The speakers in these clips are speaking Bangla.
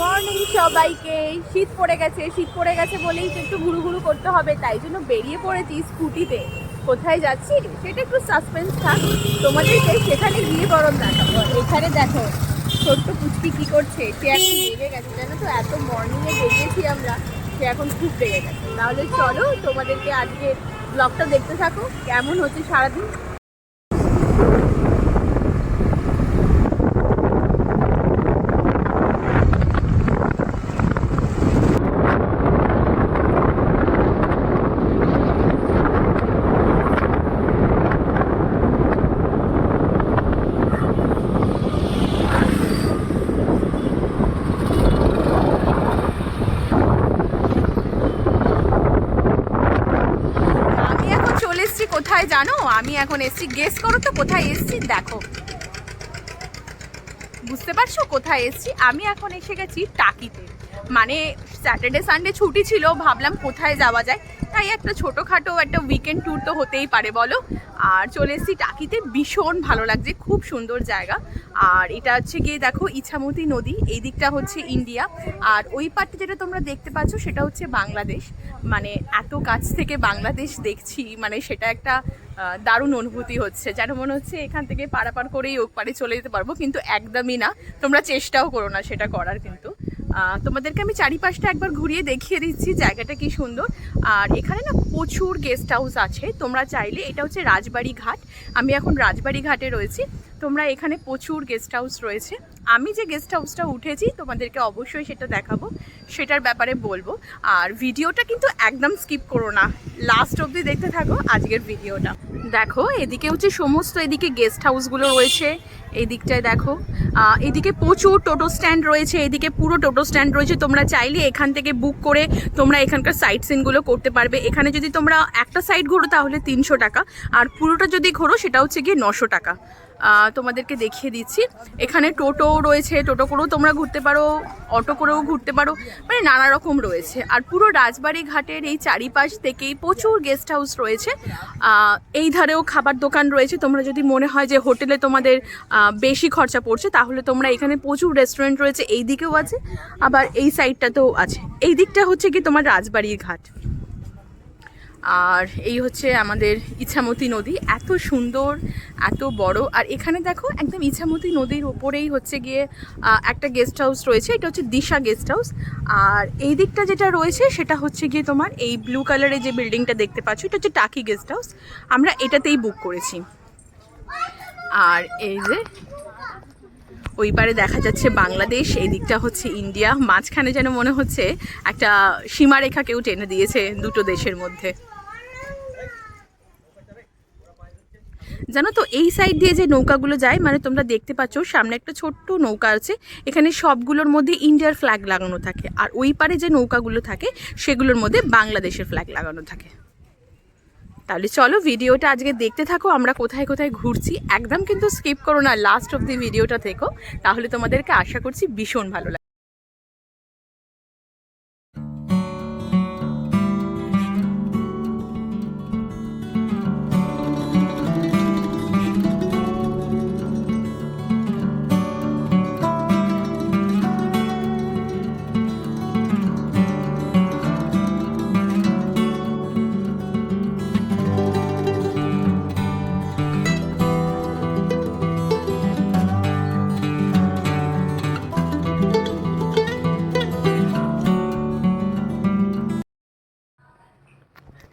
মর্নিং সবাইকে। শীত পড়ে গেছে, শীত পড়ে গেছে বলেই তো একটু ঘুরু ঘুরু করতে হবে, তাই জন্য বেরিয়ে পড়েছি স্কুটিতে। কোথায় যাচ্ছি? সেটা একটু সাসপেন্স থাক। তোমাদেরকে সেখানে গিয়ে গরম দেখাবো। এখানে দেখো, ছোট্ট পুচকি কি করছে? সে এখন রেগে গেছে। জানো তো, এত মর্নিংয়ে বেরিয়েছি আমরা, সে এখন খুব রেগে গেছে। তাহলে চলো তোমাদেরকে আজকে ব্লগটা দেখতে থাকো। কেমন হচ্ছে সারাদিন আমি এখন চলে এসেছি কোথায় জানো আমি এখন এসছি। গেস করো তো, কোথায় এসছি? দেখো। বুঝতে পারছ কোথায় এসছি? আমি এখন এসে গেছি টাকিতে। মানে স্যাটারডে সানডে ছুটি ছিল, ভাবলাম কোথায় যাওয়া যায়? তাই একটা ছোটোখাটো একটা উইকেন্ড ট্যুর তো হতেই পারে, বলো। আর চলে এসেছি টাকিতে, ভীষণ ভালো লাগছে, খুব সুন্দর জায়গা। আর এটা হচ্ছে গিয়ে দেখো ইছামতি নদী, এই দিকটা হচ্ছে ইন্ডিয়া। আর ওই পার্টটা যেটা তোমরা দেখতে পাচ্ছ, সেটা হচ্ছে বাংলাদেশ। মানে এত কাছ থেকে বাংলাদেশ দেখছি মানে সেটা একটা দারুণ অনুভূতি হচ্ছে। যেন মনে হচ্ছে এখান থেকে পারাপার করেই ওক পারে চলে যেতে পারব, কিন্তু একদমই না। তোমরা চেষ্টাও করো না সেটা করার কিন্তু। তোমাদেরকে আমি চারিপাশটা একবার ঘুরিয়ে দেখিয়ে দিচ্ছি, জায়গাটা কি সুন্দর। আর এখানে না প্রচুর গেস্ট হাউস আছে, তোমরা চাইলে এটা হচ্ছে রাজবাড়ি ঘাট। আমি এখন রাজবাড়ি ঘাটে রয়েছি, তোমরা এখানে প্রচুর গেস্ট হাউস রয়েছে। আমি যে গেস্ট হাউসটা উঠেছি, তোমাদেরকে অবশ্যই সেটা দেখাবো, সেটার ব্যাপারে বলব। আর ভিডিওটা কিন্তু একদম স্কিপ করো না লাস্ট অবধি দেখতে থাকো আজকের ভিডিওটা দেখো, এদিকে হচ্ছে সমস্ত এদিকে গেস্ট হাউসগুলো রয়েছে এই দিকটায় দেখো। এদিকে প্রচুর টোটো স্ট্যান্ড রয়েছে, এদিকে পুরো টোটো স্ট্যান্ড রয়েছে। তোমরা চাইলে এখান থেকে বুক করে তোমরা এখানকার সাইট সিনগুলো করতে পারবে। এখানে যদি তোমরা একটা সাইড ঘোরো তাহলে তিনশো টাকা, আর পুরোটা যদি ঘোরো সেটা হচ্ছে গিয়ে নশো টাকা। তোমাদেরকে দেখিয়ে দিচ্ছি। এখানে টোটো রয়েছে, টোটো করেও তোমরা ঘুরতে পারো, অটো করেও ঘুরতে পারো মানে নানা রকম রয়েছে। আর পুরো রাজবাড়ি ঘাটের এই চারিপাশ থেকেই প্রচুর গেস্ট হাউস রয়েছে। এই ধারেও খাবার দোকান রয়েছে। তোমরা যদি মনে হয় যে হোটেলে তোমাদের বেশি খরচা পড়ছে, তাহলে তোমরা এখানে প্রচুর রেস্টুরেন্ট রয়েছে। এই দিকেও আছে, আবার এই সাইডটাতেও আছে। এই দিকটা হচ্ছে কি তোমার রাজবাড়ির ঘাট। আর এই হচ্ছে আমাদের ইছামতি নদী। এত সুন্দর, এত বড়। আর এখানে দেখো একদম ইছামতি নদীর ওপরেই হচ্ছে গিয়ে একটা গেস্ট হাউস রয়েছে। এটা হচ্ছে দিশা গেস্ট হাউস আর এই দিকটা যেটা রয়েছে, সেটা হচ্ছে গিয়ে তোমার এই ব্লু কালারের যে বিল্ডিংটা দেখতে পাচ্ছ, এটা হচ্ছে টাকি গেস্ট হাউস আমরা এটাতেই বুক করেছি। আর এই যে, ওই পারে দেখা যাচ্ছে বাংলাদেশ, এই দিকটা হচ্ছে ইন্ডিয়া। মাঝখানে যেন মনে হচ্ছে একটা সীমারেখা কেউ টেনে দিয়েছে দুটো দেশের মধ্যে। জানো তো, এই সাইড দিয়ে যে নৌকাগুলো যায় মানে তোমরা দেখতে পাচ্ছ, সামনে একটা ছোট্ট নৌকা আছে। এখানে সবগুলোর মধ্যে ইন্ডিয়ার ফ্ল্যাগ লাগানো থাকে। আর ওই পারে যে নৌকাগুলো থাকে, সেগুলোর মধ্যে বাংলাদেশের ফ্ল্যাগ লাগানো থাকে। তাহলে চলো, ভিডিওটা আজকে দেখতে থাকো, আমরা কোথায় কোথায় ঘুরছি। একদম কিন্তু স্কিপ করো না লাস্ট অফ দি ভিডিওটা থেকো। তাহলে তোমাদেরকে আশা করছি ভীষণ ভালো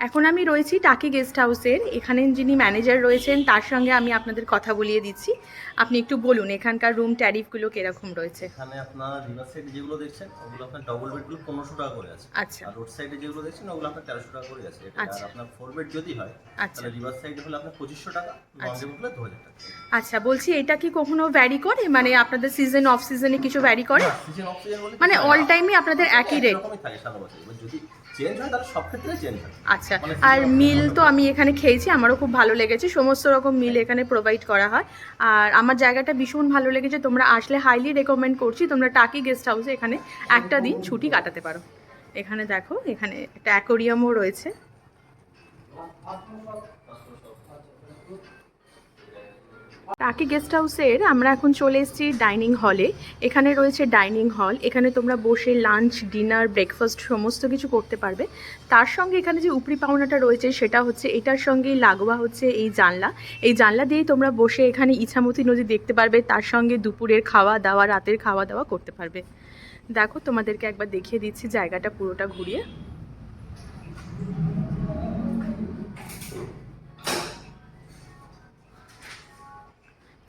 এখন আমি রয়েছি টাকি গেস্ট হাউসের। এখানে যিনি ম্যানেজার রয়েছেন তার সঙ্গে আমি আপনাদের কথা বলিয়ে দিচ্ছি। আপনি একটু বলুন এখানকার রুম ট্যারিফগুলো কীরকম রয়েছে? এখানে আপনার রিভার সাইডে যেগুলো দেখছেন ওগুলো আপনার ডবল বেডগুলো পনেরোশো টাকা করে আছে। আচ্ছা। আর রোড সাইডে যেগুলো দেখছেন ওগুলো আপনার তেরোশো টাকা করে আছে। এটা আচ্ছা। আর আপনার ফোর বেড যদি হয় আচ্ছা। তাহলে রিভার সাইডে হলে আপনার পঁচিশশো টাকা নন আচ্ছা। হলে দু হাজার টাকা। আচ্ছা বলছি এটা কি কখনো ভ্যারি করে? মানে আপনাদের সিজন অফ সিজনে কিছু ভ্যারি করে? সিজন অফ সিজন মানে অল। টাইমই আপনাদের একই রেট এরকমই থাকে সারা বছর। যদি চেঞ্জ হয় তাহলে সব ক্ষেত্রে চেঞ্জ হয়। আচ্ছা আর মিল তো আমি এখানে খেয়েছি আমারও খুব ভালো লেগেছে সমস্ত রকম মিল এখানে প্রোভাইড করা হয়। আর আমার জায়গাটা ভীষণ ভালো লেগেছে তোমরা আসলে হাইলি রেকমেন্ড করছি তোমরা টাকি গেস্ট হাউসে এখানে একটা দিন ছুটি কাটাতে পারো। এখানে দেখো এখানে একটা অ্যাকোরিয়ামও রয়েছে। টাকি গেস্ট হাউসের আমরা এখন চলে এসেছি ডাইনিং হলে এখানে রয়েছে ডাইনিং হল এখানে তোমরা বসে লাঞ্চ ডিনার ব্রেকফাস্ট সমস্ত কিছু করতে পারবে। তার সঙ্গে এখানে যে উপরি পাওনাটা রয়েছে সেটা হচ্ছে, এটার সঙ্গেই লাগোয়া হচ্ছে এই জানলা। এই জানলা দিয়েই তোমরা বসে এখানে ইছামতি নদী দেখতে পারবে, তার সঙ্গে দুপুরের খাওয়া দাওয়া, রাতের খাওয়া দাওয়া করতে পারবে। দেখো তোমাদেরকে একবার দেখিয়ে দিচ্ছি জায়গাটা পুরোটা ঘুরিয়ে।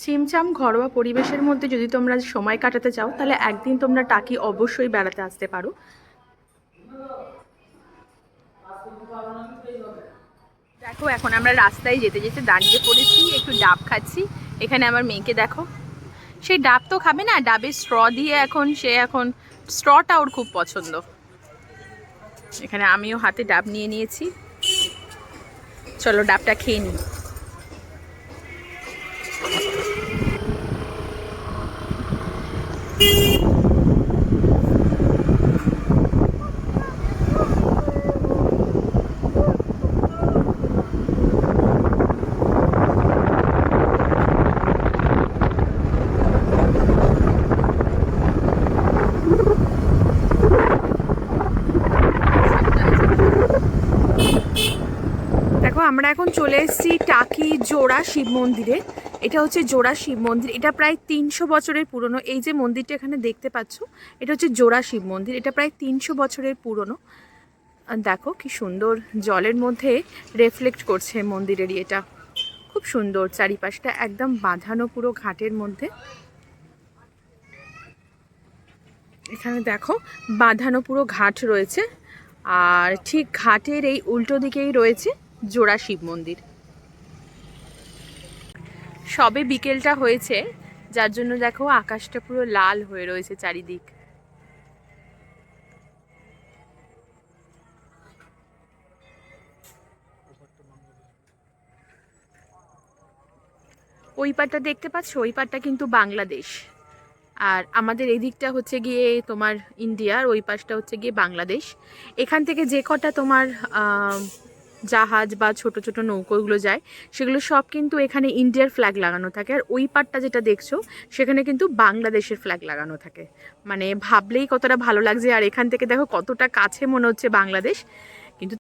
ছিমছাম ঘরোয়া পরিবেশের মধ্যে যদি তোমরা সময় কাটাতে চাও, তাহলে একদিন তোমরা টাকি অবশ্যই বেড়াতে আসতে পারো। দেখো, এখন আমরা রাস্তায় যেতে যেতে দাঁড়িয়ে পড়েছি, একটু ডাব খাচ্ছি। এখানে আমার মেয়েকে দেখো। সেই ডাব তো খাবে না, ডাবের স্ট্র দিয়ে এখন, সে এখন স্ট্রটা ওর খুব পছন্দ। এখানে আমিও হাতে ডাব নিয়ে নিয়েছি। চলো, ডাবটা খেয়ে নিই দেখো আমরা এখন চলে এসেছি টাকি জোড়া শিব মন্দিরে। এটা হচ্ছে জোড়া শিব মন্দির। এটা প্রায় তিনশো বছরের পুরনো। এই যে মন্দিরটা এখানে দেখতে পাচ্ছ, এটা হচ্ছে জোড়া শিব মন্দির। এটা প্রায় তিনশো বছরের পুরনো। দেখো কি সুন্দর জলের মধ্যে রেফ্লেক্ট করছে মন্দিরেরই এটা। খুব সুন্দর চারিপাশটা একদম বাঁধানো পুরো ঘাটের মধ্যে। এখানে দেখো বাঁধানো পুরো ঘাট রয়েছে। আর ঠিক ঘাটের এই উল্টো দিকেই রয়েছে। জোড়া শিব মন্দির। সবে বিকেলটা হয়েছে, যার জন্য দেখো আকাশটা পুরো লাল হয়ে রয়েছে চারিদিক। ওই পারটা দেখতে পাচ্ছ? ওই পারটা কিন্তু বাংলাদেশ। আর আমাদের এই দিকটা হচ্ছে গিয়ে তোমার ইন্ডিয়ার, ওই পাশটা হচ্ছে গিয়ে বাংলাদেশ। এখান থেকে যে কটা তোমার জাহাজ বা ছোট ছোট নৌকোগুলো যায়, সেগুলো সব কিন্তু এখানে ইন্ডিয়ার ফ্ল্যাগ লাগানো থাকে। আর ওই পাটটা যেটা দেখছ, সেখানে কিন্তু বাংলাদেশের ফ্ল্যাগ লাগানো থাকে। মানে ভাবলেই কতটা ভালো লাগছে, আর এখান থেকে দেখো কতটা কাছে মনে হচ্ছে বাংলাদেশ।